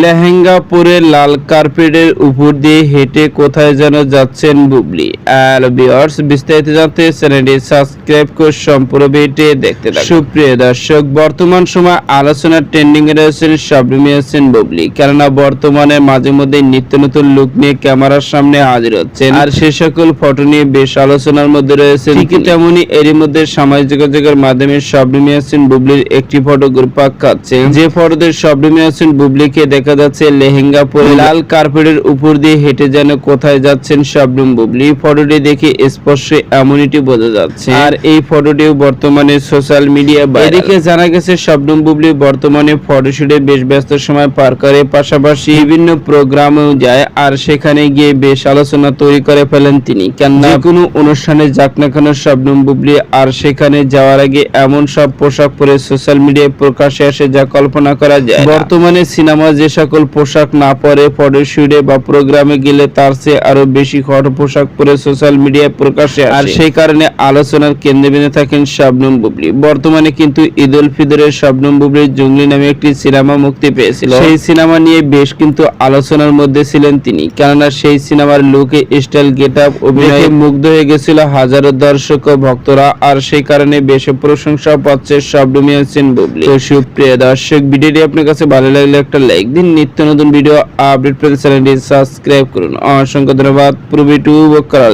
লেহেঙ্গা পরে লাল কার্পেটের উপর দিয়ে হেঁটে কোথায় যেন যাচ্ছেন বুবলি। আর ভিউয়ার্স বিস্তারিত জানতে চ্যানেলটি সাবস্ক্রাইব করে সম্পূর্ণ ভিডিওটি দেখতে থাকুন। সুপ্রিয় দর্শক বর্তমান সময় আলোচনার ট্রেন্ডিং এ রয়েছেন শবনমী হোসেন বুবলি। কেননা বর্তমানে মাঝে মধ্যে নিত্য নতুন লুক নিয়ে ক্যামেরার সামনে হাজির হচ্ছেন। আর সে সকল ফটো নিয়ে বেশ আলোচনার মধ্যে রয়েছে ঠিকই তেমনি এরই মধ্যে সামাজিক যোগাযোগের মাধ্যমে শবনমী হোসেন বুবলির একটি ফটো গ্রুপাক খাচ্ছে। যে ফটোতে শবনমী হোসেন বুবলিকে দেখা যাচ্ছে লেহেঙ্গা পরে লাল কার্পেটের উপর দিয়ে হেঁটে যেন কোথায় যাচ্ছেন শবনম বুবলি। ফটোটি দেখে স্পষ্ট এমনটি বোঝা যাচ্ছে। আর এই ফটোটিও বর্তমানে সোশ্যাল মিডিয়া এদিকে জানা গেছে শবনম বুবলি বর্তমানে ফটোশুটে বেশ ব্যস্ত সময় পার করে পাশাপাশি বিভিন্ন প্রোগ্রামেও যায় আর সেখানে গিয়ে বেশ আলোচনা তৈরি করে ফেলেন তিনি। কেননা কোনো অনুষ্ঠানে যাক না কেন শবনম বুবলি আর সেখানে যাওয়ার আগে এমন সব পোশাক পরে সোশ্যাল মিডিয়ায় প্রকাশে আসে যা কল্পনা করা যায় বর্তমানে সিনেমা যে সকল পোশাক না পরে ফটোশুটে বা প্রোগ্রামে গেলে তার চেয়ে আরও বেশি হট পোশাক পরে সোশ্যাল মিডিয়ায় প্রকাশে আর সেই কারণে আলোচনার কেন্দ্রবিন্দু থাকেন শবনম বুবলি। বর্তমানে কিন্তু ঈদ উল ফিতরের শবনম বুবলির জঙ্গলি নামে একটি সিনেমা মুক্তি পেয়েছিল। সেই সিনেমা নিয়ে বেশ কিন্তু আলোচনার মধ্যে ছিলেন তিনি। কেননা সেই সিনেমার লুকে স্টাইল গেট আপ অভিনয়ে মুগ্ধ হয়ে গেছিল হাজারো দর্শক ও ভক্তরা। আর সেই কারণে বেশ প্রশংসা পাচ্ছে শবনম হোসেন বুবলি। তো সুপ্রিয় দর্শক ভিডিওটি আপনার কাছে ভালো লাগলে একটা লাইক দিন নিত্য নতুন ভিডিও আপডেট পেতে চ্যানেলটি সাবস্ক্রাইব করুন। অসংখ্য ধন্যবাদ। পুরো ভিডিও করার